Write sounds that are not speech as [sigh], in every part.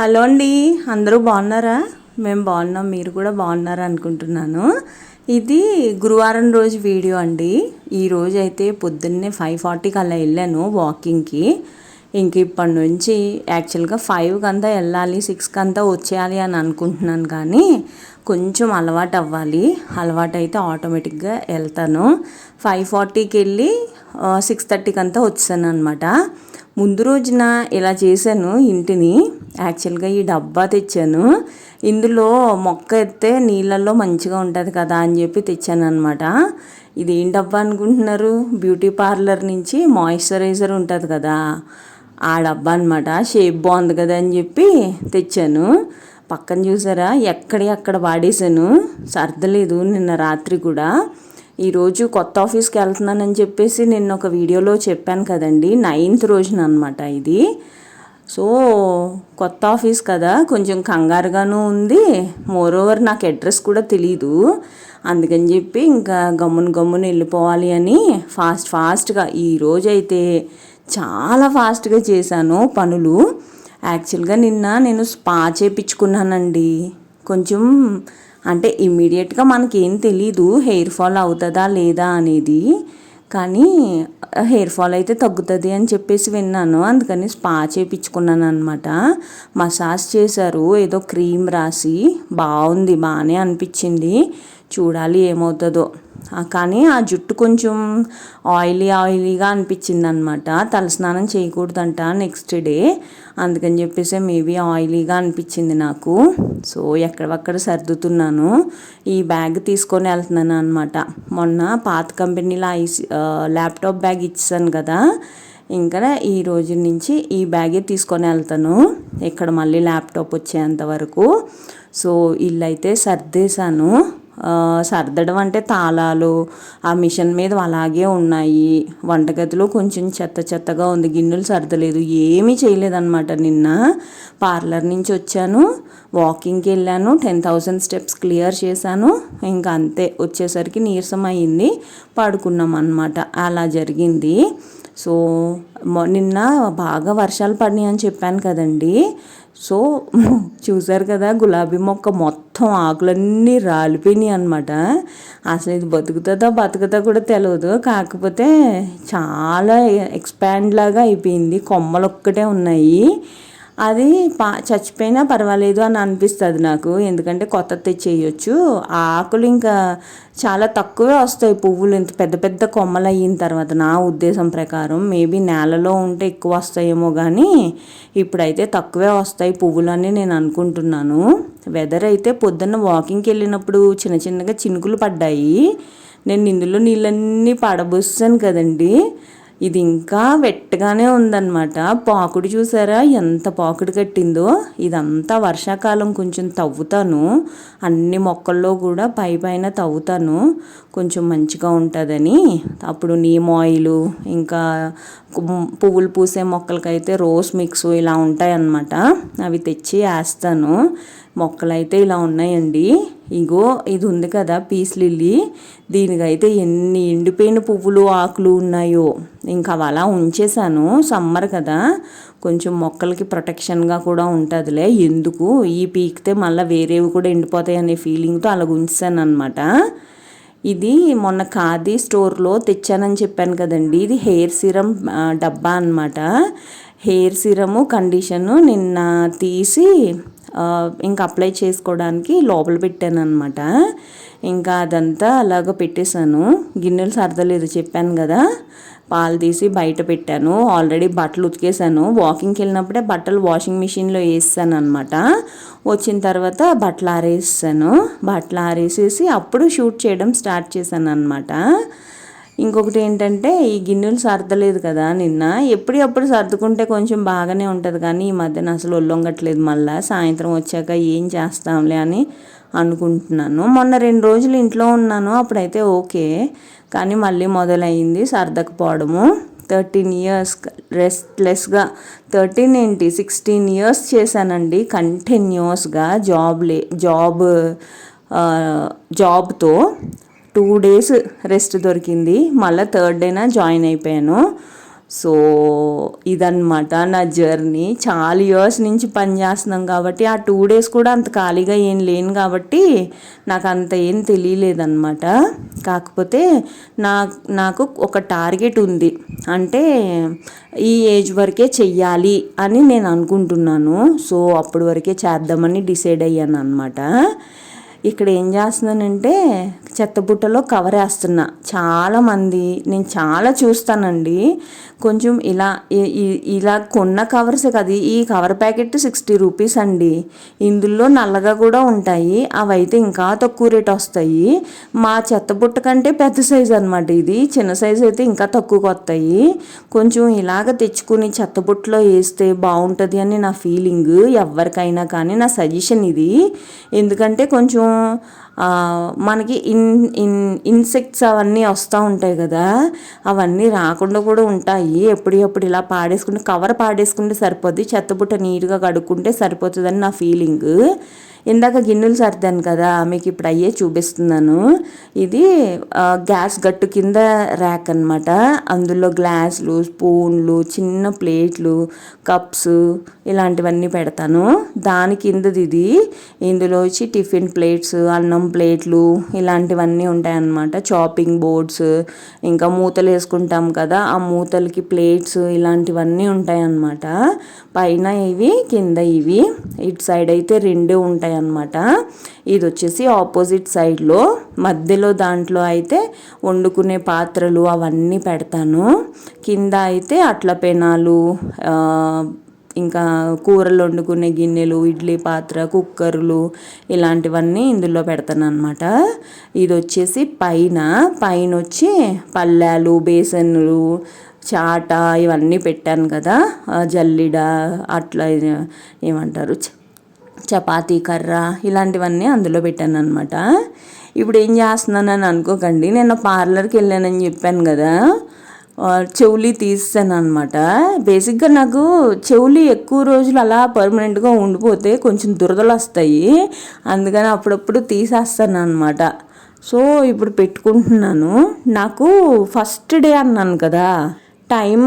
Hello అండి అందరూ బాగున్నారా? మేము బాగున్నాం మీరు కూడా బాగున్నారా అనుకుంటున్నాను. ఇది గురువారం రోజు వీడియో అండి. ఈ రోజు అయితే పొద్దున్నే ఫైవ్ ఫార్టీకి అలా వెళ్ళాను వాకింగ్కి ఇంక ఇప్పటి నుంచి యాక్చువల్గా ఫైవ్కి అంతా వెళ్ళాలి సిక్స్కి అంతా వచ్చేయాలి అని అనుకుంటున్నాను కానీ కొంచెం అలవాటు అవ్వాలి. అలవాటు అయితే ఆటోమేటిక్గా వెళ్తాను. ఫైవ్ ఫార్టీకి వెళ్ళి సిక్స్ థర్టీకి అంతా వచ్చాను అనమాట ముందు రోజున ఇలా చేశాను ఇంటిని. యాక్చువల్గా ఈ డబ్బా తెచ్చాను. ఇందులో మొక్క ఎత్తే నీళ్ళల్లో మంచిగా ఉంటుంది కదా అని చెప్పి తెచ్చాను అనమాట ఇది ఏం డబ్బా అనుకుంటున్నారు? బ్యూటీ పార్లర్ నుంచి మాయిశ్చరైజర్ ఉంటుంది కదా. ఆ డబ్బా అనమాట షేప్ బాగుంది కదా అని చెప్పి తెచ్చాను. పక్కన చూసారా? ఎక్కడి అక్కడ వాడేశాను. సర్దలేదు నిన్న రాత్రి కూడా. ఈరోజు కొత్త ఆఫీస్కి వెళ్తున్నానని చెప్పేసి నిన్న ఒక వీడియోలో చెప్పాను కదండి. నైన్త్ రోజున అనమాట ఇది. సో కొత్త ఆఫీస్ కదా కొంచెం కంగారుగాను ఉంది. మోరోవర్ నాకు అడ్రస్ కూడా తెలీదు. అందుకని చెప్పి ఇంకా గమ్మున గమ్మున వెళ్ళిపోవాలి అని ఫాస్ట్ ఫాస్ట్గా ఈరోజైతే చాలా ఫాస్ట్గా చేశాను పనులు. యాక్చువల్గా నిన్న నేను స్పా చేపించుకున్నానండి కొంచెం అంటే ఇమ్మీడియట్గా మనకేం తెలీదు హెయిర్ ఫాల్ అవుతుందా లేదా అనేది. కానీ హెయిర్ ఫాల్ అయితే తగ్గుతుంది అని చెప్పేసి విన్నాను. అందుకని స్పా చేయించుకున్నాను అనమాట మసాజ్ చేశారు. ఏదో క్రీమ్ రాసి బాగుంది బాగానే అనిపించింది. చూడాలి ఏమవుతుందో. కానీ ఆ జుట్టు కొంచెం ఆయిలీ ఆయిలీగా అనిపించింది అనమాట తలస్నానం చేయకూడదంట నెక్స్ట్ డే అందుకని చెప్పేసి మేబీ ఆయిలీగా అనిపించింది నాకు. సో ఎక్కడక్కడ సర్దుతున్నాను. ఈ బ్యాగ్ తీసుకొని వెళ్తున్నాను అనమాట మొన్న పాత కంపెనీలో ఐసి ల్యాప్టాప్ బ్యాగ్ ఇచ్చాను కదా. ఇంకా ఈ రోజు నుంచి ఈ బ్యాగే తీసుకొని వెళ్తాను. ఇక్కడ మళ్ళీ ల్యాప్టాప్ వచ్చేంత వరకు. సో ఇల్లు అయితే సర్దేశాను. సర్దడం అంటే తాళాలు ఆ మిషన్ మీద అలాగే ఉన్నాయి. వంటగదిలో కొంచెం చెత్త చెత్తగా ఉంది. గిన్నెలు సర్దలేదు. ఏమీ చేయలేదన్నమాట. నిన్న పార్లర్ నుంచి వచ్చాను. వాకింగ్కి వెళ్ళాను. టెన్ థౌసండ్ స్టెప్స్ క్లియర్ చేశాను. ఇంకా అంతే. వచ్చేసరికి నీరసం అయింది. పడుకున్నాం అనమాట అలా జరిగింది. సో నిన్న బాగా వర్షాలు పడినాయి అని చెప్పాను కదండి. సో [laughs] చూసారు కదా గులాబీ మొక్క మొత్తం ఆకులన్నీ రాలిపోయినాయి అనమాట అసలు ఇది బతుకుతుందో బతుకుతా కూడా తెలియదు కాకపోతే చాలా ఎక్స్పాండ్ లాగా అయిపోయింది. కొమ్మలు ఒక్కటే ఉన్నాయి. అది పా చచ్చిపోయినా పర్వాలేదు అని అనిపిస్తుంది నాకు. ఎందుకంటే కొత్త తెచ్చేయచ్చు. ఆ ఆకులు ఇంకా చాలా తక్కువే వస్తాయి పువ్వులు. ఇంత పెద్ద పెద్ద కొమ్మలు అయిన తర్వాత నా ఉద్దేశం ప్రకారం మేబీ నేలలో ఉంటే ఎక్కువ వస్తాయేమో కానీ ఇప్పుడైతే తక్కువే వస్తాయి పువ్వులు అని నేను అనుకుంటున్నాను. వెదర్ అయితే పొద్దున్న వాకింగ్కి వెళ్ళినప్పుడు చిన్న చిన్నగా చినుకులు పడ్డాయి. నేను ఇందులో నీళ్ళన్నీ పడబోసాను కదండీ. ఇది ఇంకా వెట్టగానే ఉందన్నమాట. పాకుడు చూసారా? ఎంత పాకుడు కట్టిందో. ఇదంతా వర్షాకాలం కొంచెం తవ్వుతాను. అన్ని మొక్కల్లో కూడా పై పైన తవ్వుతాను. కొంచెం మంచిగా ఉంటుందని. అప్పుడు నీమ్ ఆయిల్ ఇంకా పువ్వులు పూసే మొక్కలకైతే రోస్ మిక్స్ ఇలా ఉంటాయన్నమాట. అవి తెచ్చి వేస్తాను. మొక్కలైతే ఇలా ఉన్నాయండి. ఇగో ఇది ఉంది కదా పీస్ లిల్లీ. దీనికైతే ఎన్ని ఎండిపోయిన పువ్వులు ఆకులు ఉన్నాయో. ఇంకా అవి అలా ఉంచేసాను సమ్మర్ కదా. కొంచెం మొక్కలకి ప్రొటెక్షన్గా కూడా ఉంటుందిలే. ఎందుకు? ఈ పీకితే మళ్ళీ వేరేవి కూడా ఎండిపోతాయి అనే ఫీలింగ్తో అలా ఉంచాను అనమాట ఇది మొన్న ఖాదీ స్టోర్లో తెచ్చానని చెప్పాను కదండి. ఇది హెయిర్ సిరం డబ్బా అనమాట హెయిర్ సిరము కండిషను నిన్న తీసి ఇంకా అప్లై చేసుకోవడానికి లోపల పెట్టాను అనమాట ఇంకా అదంతా అలాగ పెట్టేశాను. గిన్నెలు సర్దలేదు చెప్పాను కదా. పాలు తీసి బయట పెట్టాను. ఆల్రెడీ బట్టలు ఉతికేసాను వాకింగ్కి వెళ్ళినప్పుడే బట్టలు వాషింగ్ మిషన్లో వేసాను అనమాట వచ్చిన తర్వాత బట్టలు ఆరేసాను బట్టలు ఆరేసేసి అప్పుడు షూట్ చేయడం స్టార్ట్ చేశాను అనమాట ఇంకొకటి ఏంటంటే ఈ గిన్నెలు సర్దలేదు కదా నిన్న. ఎప్పుడప్పుడు సర్దుకుంటే కొంచెం బాగానే ఉంటుంది కానీ ఈ మధ్యన అసలు ఒళ్ళొంగట్లేదు మళ్ళీ. సాయంత్రం వచ్చాక ఏం చేస్తాంలే అని అనుకుంటున్నాను. మొన్న రెండు రోజులు ఇంట్లో ఉన్నాను అప్పుడైతే ఓకే. కానీ మళ్ళీ మొదలైంది సర్దకపోవడము. థర్టీన్ ఇయర్స్ రెస్ట్లెస్గా థర్టీన్ ఏంటి సిక్స్టీన్ ఇయర్స్ చేశానండి కంటిన్యూస్గా జాబ్ లే జాబ్ జాబ్తో. టూ డేస్ రెస్ట్ దొరికింది. మళ్ళీ థర్డ్ డేన జాయిన్ అయిపోయాను. సో ఇదన్నమాట నా జర్నీ. చాలా ఇయర్స్ నుంచి పని చేస్తున్నాం కాబట్టి ఆ టూ డేస్ కూడా అంత ఖాళీగా ఏం లేను కాబట్టి నాకు అంత ఏం తెలియలేదన్నమాట. కాకపోతే నా నాకు ఒక టార్గెట్ ఉంది. అంటే ఈ ఏజ్ వరకే చెయ్యాలి అని నేను అనుకుంటున్నాను. సో అప్పటి వరకే చేద్దామని డిసైడ్ అయ్యాను అనమాట ఇక్కడ ఏం చేస్తున్నానంటే చెత్తబుట్టలో కవర్ వేస్తున్నా. చాలామంది నేను చాలా చూస్తానండి. కొంచెం ఇలా ఇలా కొన్న కవర్స్ కదా ఈ కవర్ ప్యాకెట్ సిక్స్టీ రూపీస్ అండి. ఇందులో నల్లగా కూడా ఉంటాయి. అవి అయితే ఇంకా తక్కువ రేట్ వస్తాయి. మా చెత్తబుట్ట కంటే పెద్ద సైజు అనమాట ఇది. చిన్న సైజు అయితే ఇంకా తక్కువకి వస్తాయి. కొంచెం ఇలాగ తెచ్చుకుని చెత్తబుట్టలో వేస్తే బాగుంటుంది అని నా ఫీలింగ్ ఎవరికైనా కానీ నా సజెషన్ ఇది. ఎందుకంటే కొంచెం 嗯 మనకి ఇన్ ఇన్ ఇన్సెక్ట్స్ అవన్నీ వస్తూ ఉంటాయి కదా అవన్నీ రాకుండా కూడా ఉంటాయి. ఎప్పుడు ఇలా పాడేసుకుంటే కవర్ పాడేసుకుంటే సరిపోద్ది. చెత్తబుట్ట నీట్గా కడుక్కుంటే సరిపోతుందని నా ఫీలింగ్ ఇందాక గిన్నెలు సర్దాను కదా మీకు ఇప్పుడు అయ్యే చూపిస్తున్నాను. ఇది గ్యాస్ గట్టు కింద ర్యాక్ అనమాట అందులో గ్లాసులు స్పూన్లు చిన్న ప్లేట్లు కప్స్ ఇలాంటివన్నీ పెడతాను. దాని కిందది ఇది. ఇందులో వచ్చి టిఫిన్ ప్లేట్స్ అన్నం ప్లేట్లు ఇలాంటివన్నీ ఉంటాయన్నమాట. చాపింగ్ బోర్డ్స్ ఇంకా మూతలు వేసుకుంటాం కదా ఆ మూతలకి ప్లేట్స్ ఇలాంటివన్నీ ఉంటాయన్నమాట. పైన ఇవి కింద ఇవి ఇటు సైడ్ అయితే రెండు ఉంటాయన్నమాట. ఇది వచ్చేసి ఆపోజిట్ సైడ్లో మధ్యలో దాంట్లో అయితే వండుకునే పాత్రలు అవన్నీ పెడతాను. కింద అయితే అట్ల పెనాలు ఇంకా కూరలు వండుకునే గిన్నెలు ఇడ్లీ పాత్ర కుక్కర్లు ఇలాంటివన్నీ ఇందులో పెడతాను అనమాట ఇది వచ్చేసి పైన పైన వచ్చి పళ్ళాలు బేసన్లు చాట ఇవన్నీ పెట్టాను కదా. జల్లిడ అట్లా ఏమంటారు చపాతీ కర్ర ఇలాంటివన్నీ అందులో పెట్టాను అనమాట ఇప్పుడు ఏం చేస్తున్నానని అనుకోకండి. నేను పార్లర్కి వెళ్ళానని చెప్పాను కదా. చెవులి తీస్తాను అనమాట బేసిక్గా నాకు చెవులి ఎక్కువ రోజులు అలా పర్మనెంట్గా ఉండిపోతే కొంచెం దురదలు వస్తాయి. అందుకని అప్పుడప్పుడు తీసేస్తాను అనమాట సో ఇప్పుడు పెట్టుకుంటున్నాను. నాకు ఫస్ట్ డే అన్నాను కదా. టైం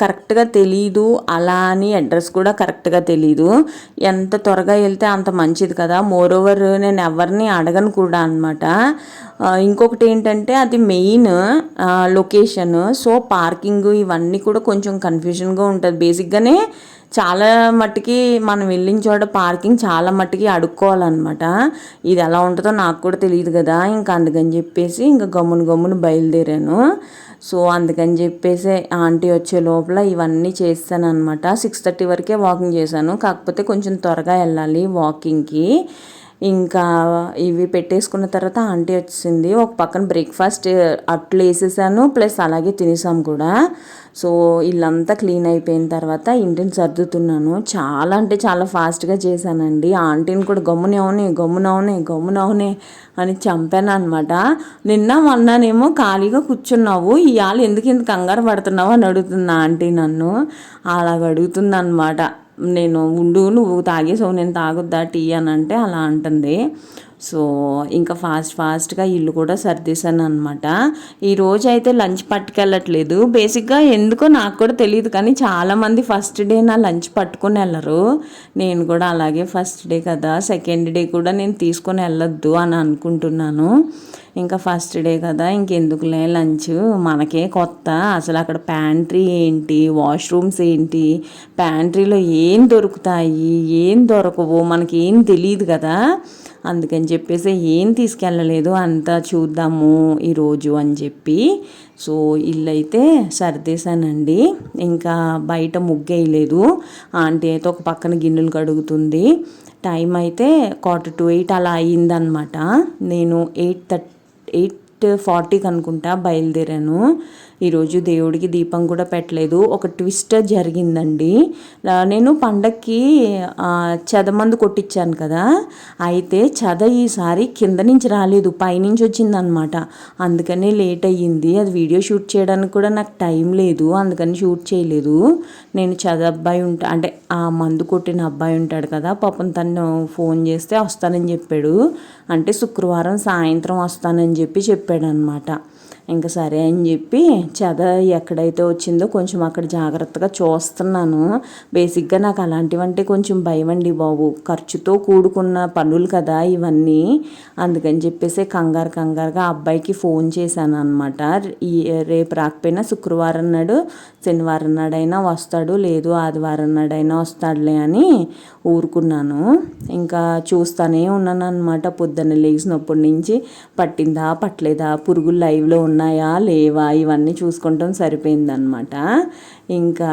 కరెక్ట్గా తెలీదు. అలా అని అడ్రస్ కూడా కరెక్ట్గా తెలీదు. ఎంత త్వరగా వెళ్తే అంత మంచిది కదా. మోర్ ఓవర్ నేను ఎవరిని అడగను కూడా అనమాట ఇంకొకటి ఏంటంటే అది మెయిన్ లొకేషన్. సో పార్కింగ్ ఇవన్నీ కూడా కొంచెం కన్ఫ్యూజన్గా ఉంటుంది. బేసిక్గానే చాలా మట్టుకి మనం వెళ్ళిన చోట పార్కింగ్ చాలా మట్టుకి అడుక్కోవాలన్నమాట. ఇది ఎలా ఉంటుందో నాకు కూడా తెలియదు కదా. ఇంకా అందుకని చెప్పేసి ఇంకా గమ్మును గమ్మును బయలుదేరాను. సో అందుకని చెప్పేసి ఆంటీ వచ్చే లోపల ఇవన్నీ చేస్తాను అనమాట సిక్స్ థర్టీ వరకే వాకింగ్ చేశాను. కాకపోతే కొంచెం త్వరగా వెళ్ళాలి వాకింగ్కి ఇంకా ఇవి పెట్టేసుకున్న తర్వాత ఆంటీ వచ్చింది. ఒక పక్కన బ్రేక్ఫాస్ట్ అట్లు వేసేసాను ప్లస్ అలాగే తినేసాం కూడా. సో ఇల్లంతా క్లీన్ అయిపోయిన తర్వాత ఇంటిని సర్దుతున్నాను. చాలా అంటే చాలా ఫాస్ట్గా చేశానండి. ఆంటీని కూడా గమ్మునవునే గమ్మునవునే గమ్మునవునే అని చంపాను అనమాట నిన్న మొన్ననేమో ఖాళీగా కూర్చున్నావు ఇవాళ ఎందుకు ఇంత కంగారు పడుతున్నావు అని అడుగుతుంది ఆంటీ నన్ను. అలాగ అడుగుతుంది అనమాట నేను ఉండు నువ్వు తాగేసావు నేను తాగొద్దా టీ అని అంటే అలా అంటుంది. సో ఇంకా ఫాస్ట్ ఫాస్ట్గా ఇల్లు కూడా సర్దేశాను అనమాట ఈరోజు అయితే లంచ్ పట్టుకెళ్ళట్లేదు. బేసిక్గా ఎందుకో నాకు కూడా తెలియదు కానీ చాలామంది ఫస్ట్ డే నా లంచ్ పట్టుకొని వెళ్ళరు. నేను కూడా అలాగే ఫస్ట్ డే కదా సెకండ్ డే కూడా నేను తీసుకొని వెళ్ళొద్దు అని అనుకుంటున్నాను. ఇంకా ఫస్ట్ డే కదా ఇంకెందుకులే లంచ్? మనకే కొత్త. అసలు అక్కడ ప్యాంట్రీ ఏంటి? వాష్రూమ్స్ ఏంటి? ప్యాంట్రీలో ఏం దొరుకుతాయి? ఏం దొరకవు? మనకి ఏం తెలియదు కదా. అందుకని చెప్పేసి ఏం తీసుకెళ్ళలేదు అంతా చూద్దాము ఈరోజు అని చెప్పి. సో ఇల్లు అయితే సర్దేశానండి. ఇంకా బయట ముగ్గేయలేదు. ఆంటీ అయితే ఒక పక్కన గిన్నెలు కడుగుతుంది. టైం అయితే క్వార్టర్ టు ఎయిట్ అలా అయ్యిందనమాట నేను ఎయిట్ థర్ ఎయిట్ ఫార్టీకి అనుకుంటా బయలుదేరాను. ఈరోజు దేవుడికి దీపం కూడా పెట్టలేదు. ఒక ట్విస్ట్ జరిగిందండి. నేను పండక్కి చదమందు కొట్టించాను కదా. అయితే చద ఈసారి కింద నుంచి రాలేదు పైనుంచి వచ్చిందనమాట. అందుకని లేట్ అయ్యింది. అది వీడియో షూట్ చేయడానికి కూడా నాకు టైం లేదు అందుకని షూట్ చేయలేదు. నేను చద అబ్బాయి ఉంటా అంటే ఆ మందు కొట్టిన అబ్బాయి ఉంటాడు కదా పాపం తను ఫోన్ చేస్తే వస్తానని చెప్పాడు. అంటే శుక్రవారం సాయంత్రం వస్తానని చెప్పి చెప్పాడనమాట. ఇంకా సరే అని చెప్పి చెద ఎక్కడైతే వచ్చిందో కొంచెం అక్కడ జాగ్రత్తగా చూస్తున్నాను. బేసిక్గా నాకు అలాంటివంటే కొంచెం భయం అండి బాబు. ఖర్చుతో కూడుకున్న పనులు కదా ఇవన్నీ. అందుకని చెప్పేసి కంగారు కంగారుగా అబ్బాయికి ఫోన్ చేశాను అనమాట ఈ రేపు రాకపోయినా శుక్రవారం నాడు శనివారం నాడైనా వస్తాడు లేదు ఆదివారం నాడైనా వస్తాడులే అని ఊరుకున్నాను. ఇంకా చూస్తానే ఉన్నాను అనమాట పొద్దున్న లేచినప్పటి నుంచి. పట్టిందా పట్టలేదా? పురుగులు లైవ్లో ఉన్నాయా? లేవా? ఇవన్నీ చూసుకుంటాం సరిపోయిందనమాట ఇంకా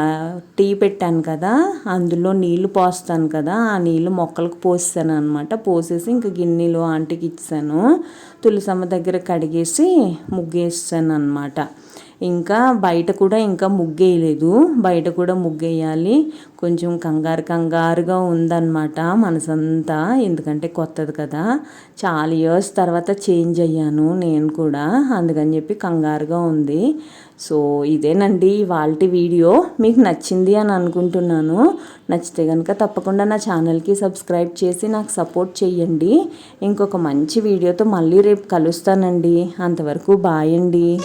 టీ పెట్టాను కదా అందులో నీళ్ళు పోస్తాను కదా ఆ నీళ్ళు మొక్కలకు పోసాను అనమాట పోసేసి ఇంకా గిన్నెలు ఆంటీకి ఇచ్చాను. తులసమ్మ దగ్గర కడిగేసి ముగ్గేసాను అనమాట ఇంకా బయట కూడా ఇంకా ముగ్గేయలేదు. బయట కూడా ముగ్గేయాలి. కొంచెం కంగారు కంగారుగా ఉందన్నమాట మనసంతా. ఎందుకంటే కొత్తది కదా. చాలా ఇయర్స్ తర్వాత చేంజ్ అయ్యాను నేను కూడా. అందుకని చెప్పి కంగారుగా ఉంది. సో ఇదేనండి వాళ్ళ వీడియో. మీకు నచ్చింది అని అనుకుంటున్నాను. నచ్చితే కనుక తప్పకుండా నా ఛానల్కి సబ్స్క్రైబ్ చేసి నాకు సపోర్ట్ చేయండి ఇంకొక మంచి వీడియోతో మళ్ళీ రేపు కలుస్తానండి. అంతవరకు బాయ్ అండి.